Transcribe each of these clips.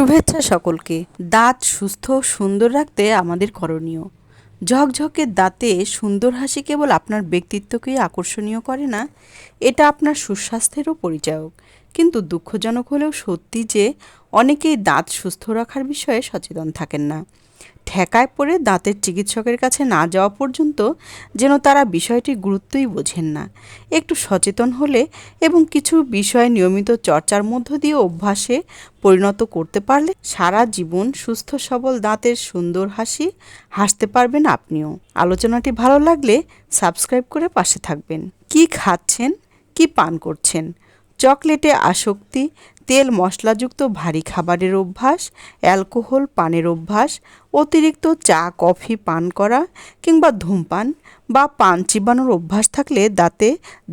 শুভেচ্ছা সকলকে। দাঁত সুস্থ, সুন্দর রাখতে আমাদের করণীয়। ঝকঝকে দাঁতে সুন্দর হাসি কেবল আপনার ব্যক্তিত্বকেই আকর্ষণীয় করে না, এটা আপনার সুস্বাস্থ্যেরও পরিচায়ক। কিন্তু দুঃখজনক হলেও সত্যি যে অনেকেই দাঁত সুস্থ রাখার বিষয়ে সচেতন থাকেন না। ঠেকায় পড়ে দাঁতের চিকিৎসকের কাছে না যাওয়া পর্যন্ত যেন তারা বিষয়টি গুরুত্বই বোঝেন না। একটু সচেতন হলে এবং কিছু বিষয় নিয়মিত চর্চার মধ্য দিয়ে অভ্যাসে পরিণত করতে পারলে সারা জীবন সুস্থ সবল দাঁতের সুন্দর হাসি হাসতে পারবেন আপনিও। আলোচনাটি ভালো লাগলে সাবস্ক্রাইব করে পাশে থাকবেন। কি খাচ্ছেন? কি পান করছেন? চকলেটে আসক্তি তেল মশলাযুক্ত ভারী খাবারের অভ্যাস, অ্যালকোহল পানের অভ্যাস, অতিরিক্ত চা, কফি, পান করা কিংবা ধূমপান বা পান চিবানোর অভ্যাস থাকলে দাঁতে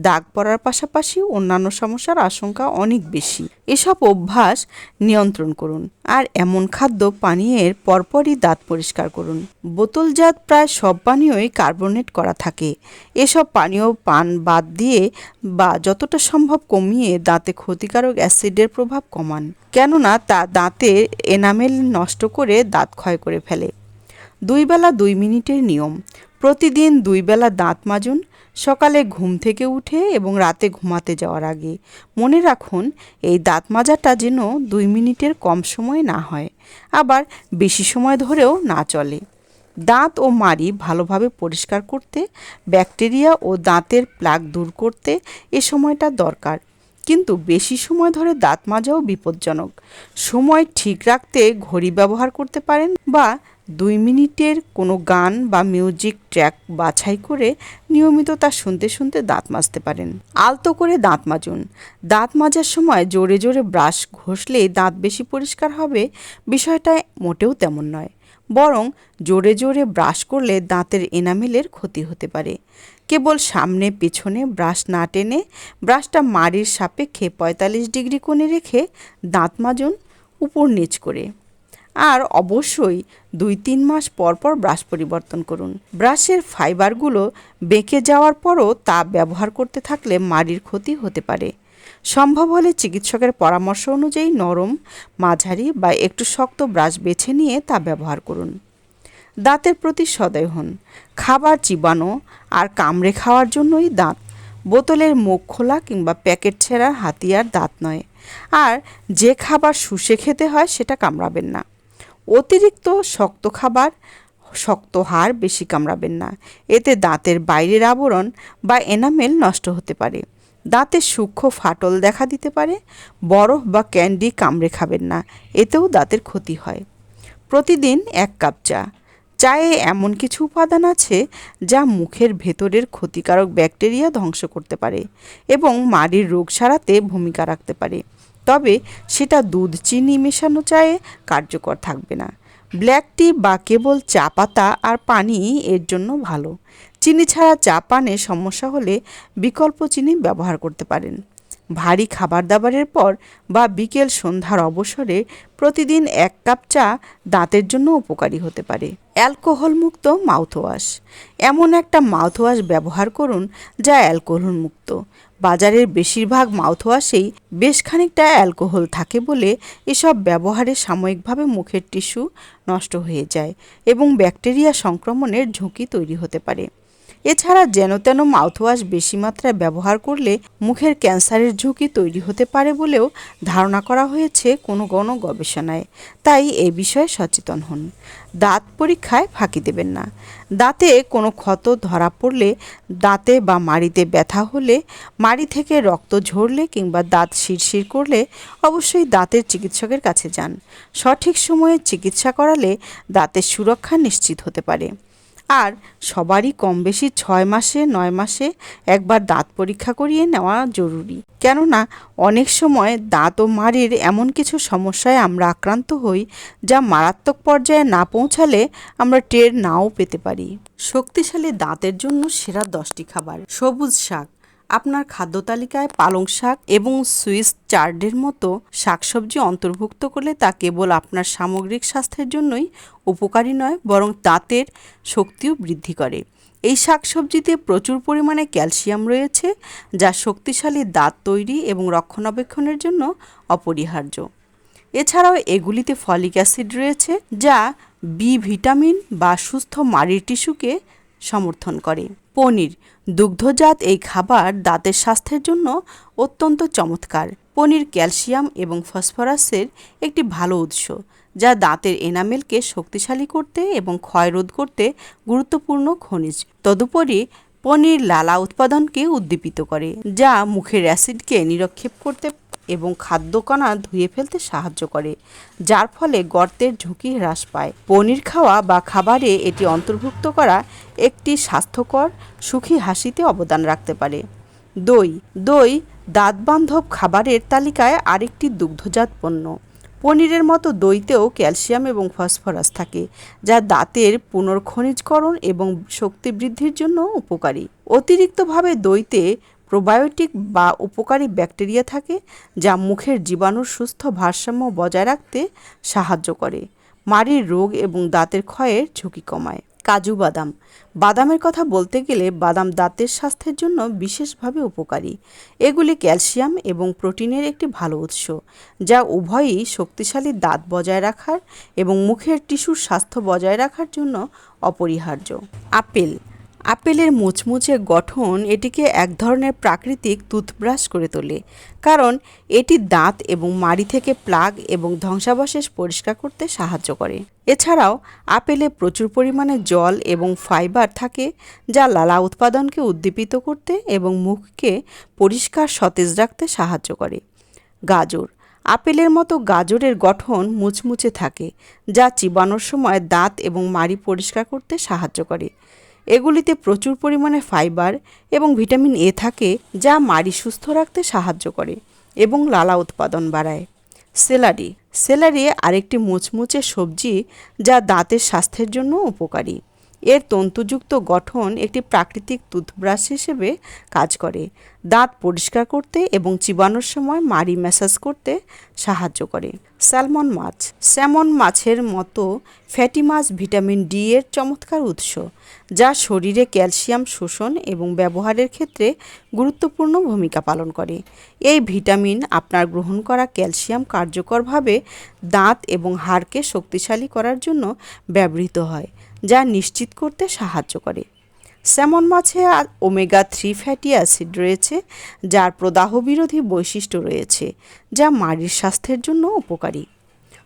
দাগ পড়ার পাশাপাশি অন্যান্য সমস্যার আশঙ্কা অনেক বেশি। এসব অভ্যাস নিয়ন্ত্রণ করুন আর এমন খাদ্য পানীয়ের পরপরই দাঁত পরিষ্কার করুন। বোতলজাত প্রায় সব পানীয়ই কার্বনেট করা থাকে। এসব পানীয় পান বাদ দিয়ে বা যতটা সম্ভব কমিয়ে দাঁতে ক্ষতিকারক অ্যাসিডের প্রভাব কমান, কেননা তা দাঁতের এনামেল নষ্ট করে দাঁত ক্ষয় করে ফেলে। দুই বেলা দুই মিনিটের নিয়ম। প্রতিদিন দুই বেলা দাঁত মাজুন, সকালে ঘুম থেকে উঠে এবং রাতে ঘুমাতে যাওয়ার আগে। মনে রাখুন, এই দাঁত মাজাটা যেন দুই মিনিটের কম সময় না হয়, আবার বেশি সময় ধরেও না চলে। দাঁত ও মাড়ি ভালোভাবে পরিষ্কার করতে, ব্যাকটেরিয়া ও দাঁতের প্লাগ দূর করতে এ সময়টা দরকার। কিন্তু বেশি সময় ধরে দাঁত মাজাও বিপজ্জনক। সময় ঠিক রাখতে ঘড়ি ব্যবহার করতে পারেন বা দুই মিনিটের কোনো গান বা মিউজিক ট্র্যাক বাছাই করে নিয়মিত তা শুনতে শুনতে দাঁত মাজতে পারেন। আলতো করে দাঁত মাজুন। দাঁত মাজার সময় জোরে জোরে ব্রাশ ঘষলেই দাঁত বেশি পরিষ্কার হবে বিষয়টা মোটেও তেমন নয়। বরং জোরে জোরে ব্রাশ করলে দাঁতের এনামেলের ক্ষতি হতে পারে। কেবল সামনে পেছনে ব্রাশ না টেনে ব্রাশটা মাড়ির সাপেক্ষে পঁয়তাল্লিশ ডিগ্রি কোণে রেখে দাঁত মাজুন, উপর নিচ করে। আর অবশ্যই দুই তিন মাস পর পর ব্রাশ পরিবর্তন করুন। ব্রাশের ফাইবারগুলো বেঁকে যাওয়ার পরও তা ব্যবহার করতে থাকলে মাড়ির ক্ষতি হতে পারে। সম্ভব হলে চিকিৎসকের পরামর্শ অনুযায়ী নরম, মাঝারি বা একটু শক্ত ব্রাশ বেছে নিয়ে তা ব্যবহার করুন। দাঁতের প্রতি সদয় হন। খাবার চিবানো আর কামড়ে খাওয়ার জন্যই দাঁত। বোতলের মুখ খোলা কিংবা প্যাকেট ছেঁড়া হাতিয়ার দাঁত নয়। আর যে খাবার শুষে খেতে হয় সেটা কামড়াবেন না। অতিরিক্ত শক্ত খাবার, শক্ত হাড় বেশি কামড়াবেন না। এতে দাঁতের বাইরের আবরণ বা এনামেল নষ্ট হতে পারে। দাঁতে সূক্ষ্ম ফাটল দেখা দিতে পারে, বরফ বা ক্যান্ডি কামড়ে খাবেন না, এতেও দাঁতের ক্ষতি হয়। প্রতিদিন এক কাপ চা। চায়ে এমন কিছু উপাদান আছে যা মুখের ভেতরের ক্ষতিকারক ব্যাকটেরিয়া ধ্বংস করতে পারে এবং মাড়ির রোগ সারাতে ভূমিকা রাখতে পারে। তবে সেটা দুধ, চিনি মেশানো চায়ে কার্যকর থাকবে না। ব্ল্যাক টি বা কেবল চা পাতা আর পানি এর জন্য ভালো। চিনি ছাড়া চা পানে সমস্যা হলে বিকল্প চিনি ব্যবহার করতে পারেন। ভারী খাবার দাবারের পর বা বিকেল সন্ধ্যার অবসরে প্রতিদিন এক কাপ চা দাঁতের জন্য উপকারী হতে পারে। অ্যালকোহল মুক্ত মাউথওয়াশ। এমন একটা মাউথওয়াশ ব্যবহার করুন যা অ্যালকোহল মুক্ত বাজারের বেশিরভাগ মাউথওয়াশেই বেশ খানিকটা অ্যালকোহল থাকে বলে এসব ব্যবহারে সাময়িকভাবে মুখের টিস্যু নষ্ট হয়ে যায় এবং ব্যাকটেরিয়া সংক্রমণের ঝুঁকি তৈরি হতে পারে। এছাড়া যেন তেন মাউথওয়াশ বেশি মাত্রায় ব্যবহার করলে মুখের ক্যান্সারের ঝুঁকি তৈরি হতে পারে বলেও ধারণা করা হয়েছে কোনো কোনো গবেষণায় তাই এ বিষয়ে সচেতন হন। দাঁত পরীক্ষায় ফাঁকি দেবেন না। দাঁতে কোনো ক্ষত ধরা পড়লে দাঁতে বা মাড়িতে ব্যথা হলে মাড়ি থেকে রক্ত ঝরলে কিংবা দাঁত শিরশির করলে অবশ্যই দাঁতের চিকিৎসকের কাছে যান। সঠিক সময়ে চিকিৎসা করালে দাঁতের সুরক্ষা নিশ্চিত হতে পারে। আর সবারই কম বেশি ছয় মাসে, নয় মাসে একবার দাঁত পরীক্ষা করিয়ে নেওয়া জরুরি। কেননা, অনেক সময় দাঁত ও মাড়ির এমন কিছু সমস্যায় আমরা আক্রান্ত হই যা মারাত্মক পর্যায়ে না পৌঁছালে আমরা টের নাও পেতে পারি। শক্তিশালী দাঁতের জন্য সেরা দশটি খাবার সবুজ শাক আপনার খাদ্য তালিকায় পালং শাক এবং সুইস চার্ডের মতো শাকসবজি অন্তর্ভুক্ত করলে তা কেবল আপনার সামগ্রিক স্বাস্থ্যের জন্যই উপকারী নয়, বরং দাঁতের শক্তিও বৃদ্ধি করে। এই শাকসবজিতে প্রচুর পরিমাণে ক্যালসিয়াম রয়েছে, যা শক্তিশালী দাঁত তৈরি এবং রক্ষণাবেক্ষণের জন্য অপরিহার্য। এছাড়াও এগুলিতে ফলিক অ্যাসিড রয়েছে, যা বি ভিটামিন বা সুস্থ মাড়ির টিস্যুকে সমর্থন করে। পনির, দুগ্ধজাত এই খাবার দাঁতের স্বাস্থ্যের জন্য অত্যন্ত চমৎকার। পনির ক্যালসিয়াম এবং ফসফরাসের একটি ভালো উৎস, যা দাঁতের এনামেলকে শক্তিশালী করতে এবং ক্ষয় রোধ করতে গুরুত্বপূর্ণ খনিজ। তদুপরি, পনির লালা উৎপাদনকে উদ্দীপিত করে, যা মুখের অ্যাসিডকে নিরক্ষেপ করতে এবং খাদ্যকণা ধুয়ে ফেলতে সাহায্য করে, যার ফলে গর্তের ঝুঁকি হ্রাস পায়। পনির খাওয়া বা খাবারে এটি অন্তর্ভুক্ত করা একটি স্বাস্থ্যকর, সুখী হাসিতে অবদান রাখতে পারে। দই দই দাঁতবান্ধব খাবারের তালিকায় আরেকটি দুগ্ধজাত পণ্য। পনিরের মতো দইতেও ক্যালসিয়াম এবং ফসফরাস থাকে, যা দাঁতের পুনর্খনিজকরণ এবং শক্তি বৃদ্ধির জন্য উপকারী। অতিরিক্তভাবে দইতে প্রোবায়োটিক বা উপকারী ব্যাকটেরিয়া থাকে যা মুখের জীবাণুর সুস্থ ভারসাম্য বজায় রাখতে সাহায্য করে। মাড়ির রোগ এবং দাঁতের ক্ষয়ের ঝুঁকি কমায়। কাজু বাদাম। বাদামের কথা বলতে গেলে বাদাম দাঁতের স্বাস্থ্যের জন্য বিশেষভাবে উপকারী। এগুলি ক্যালসিয়াম এবং প্রোটিনের একটি ভালো উৎস, যা উভয়ই শক্তিশালী দাঁত বজায় রাখার এবং মুখের টিস্যুর স্বাস্থ্য বজায় রাখার জন্য অপরিহার্য। আপেল। আপেলের মুচমুচে গঠন এটিকে এক ধরনের প্রাকৃতিক টুথব্রাশ করে তোলে, কারণ এটি দাঁত এবং মাড়ি থেকে প্লাগ এবং ধ্বংসাবশেষ পরিষ্কার করতে সাহায্য করে। এছাড়াও, আপেলে প্রচুর পরিমাণে জল এবং ফাইবার থাকে, যা লালা উৎপাদনকে উদ্দীপিত করতে এবং মুখকে পরিষ্কার সতেজ রাখতে সাহায্য করে। গাজর, আপেলের মতো গাজরের গঠন মুচমুচে থাকে, যা চিবানোর সময় দাঁত এবং মাড়ি পরিষ্কার করতে সাহায্য করে। এগুলিতে প্রচুর পরিমাণে ফাইবার এবং ভিটামিন এ থাকে যা মাড়ি সুস্থ রাখতে সাহায্য করে এবং লালা উৎপাদন বাড়ায়। সেলারি। সেলারি আরেকটি মুচমুচে সবজি যা দাঁতের স্বাস্থ্যের জন্য উপকারী। এর তন্তুযুক্ত গঠন একটি প্রাকৃতিক টুথব্রাশ হিসেবে কাজ করে। দাঁত পরিষ্কার করতে এবং চিবানোর সময় মাড়ি ম্যাসাজ করতে সাহায্য করে। স্যালমন মাছ। স্যামন মাছের মতো ফ্যাটি মাছ ভিটামিন ডি এর চমৎকার উৎস, যা শরীরে ক্যালসিয়াম শোষণ এবং ব্যবহারের ক্ষেত্রে গুরুত্বপূর্ণ ভূমিকা পালন করে। এই ভিটামিন আপনার গ্রহণ করা ক্যালসিয়াম কার্যকরভাবে দাঁত এবং হাড়কে শক্তিশালী করার জন্য ব্যবহৃত হয়। যা নিশ্চিত করতে সাহায্য করে। স্যামন মাছে ওমেগা থ্রি ফ্যাটি অ্যাসিড রয়েছে, যার প্রদাহ বিরোধী বৈশিষ্ট্য রয়েছে, যা মাড়ির স্বাস্থ্যের জন্য উপকারী।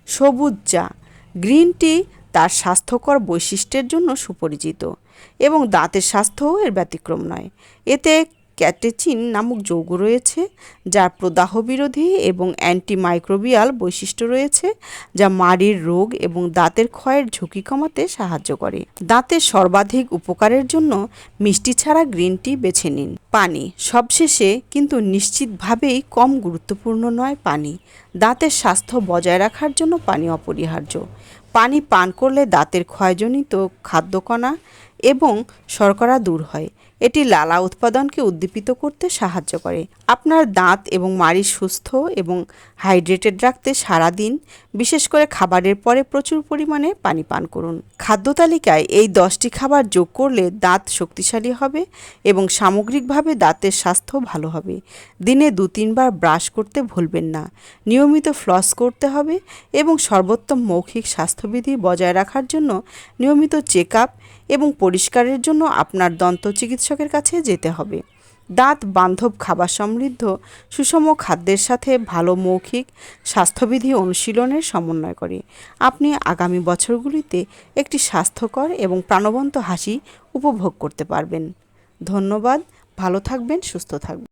সবুজ চা, গ্রিন টি তার স্বাস্থ্যকর বৈশিষ্ট্যের জন্য সুপরিচিত এবং দাঁতের স্বাস্থ্যও এর ব্যতিক্রম নয়। এতে ক্যাটেচিন নামক যৌগ রয়েছে, যার প্রদাহ বিরোধী এবং অ্যান্টিমাইক্রোবিয়াল বৈশিষ্ট্য রয়েছে, যা মাড়ির রোগ এবং দাঁতের ক্ষয়ের ঝুঁকি কমাতে সাহায্য করে। দাঁতের সর্বাধিক উপকারের জন্য মিষ্টি ছাড়া গ্রিন টি বেছে নিন। পানি সবশেষে কিন্তু নিশ্চিতভাবেই কম গুরুত্বপূর্ণ নয় পানি। দাঁতের স্বাস্থ্য বজায় রাখার জন্য পানি অপরিহার্য। পানি পান করলে দাঁতের ক্ষয়জনিত খাদ্যকণা এবং শর্করা দূর হয়। এটি লালা উৎপাদনকে উদ্দীপিত করতে সাহায্য করে। আপনার দাঁত এবং মাড়ি সুস্থ এবং হাইড্রেটেড রাখতে সারাদিন বিশেষ করে খাবারের পরে প্রচুর পরিমাণে পানি পান করুন। খাদ্য তালিকায় এই দশটি খাবার যোগ করলে দাঁত শক্তিশালী হবে এবং সামগ্রিকভাবে দাঁতের স্বাস্থ্য ভালো হবে। দিনে দু তিনবার ব্রাশ করতে ভুলবেন না। নিয়মিত ফ্লস করতে হবে এবং সর্বোত্তম মৌখিক স্বাস্থ্যবিধি বজায় রাখার জন্য নিয়মিত চেক আপ এবং পরিষ্কারের জন্য আপনার দন্ত চিকিৎসকের কাছে যেতে হবে। দাঁত, বান্ধব, খাবার সমৃদ্ধ, সুষম খাদ্যের সাথে ভালো মৌখিক স্বাস্থ্যবিধি অনুশীলনের সমন্বয় করে। আপনি আগামী বছরগুলিতে একটি স্বাস্থ্যকর এবং প্রাণবন্ত হাসি উপভোগ করতে পারবেন। ধন্যবাদ, ভালো থাকবেন, সুস্থ থাকবেন।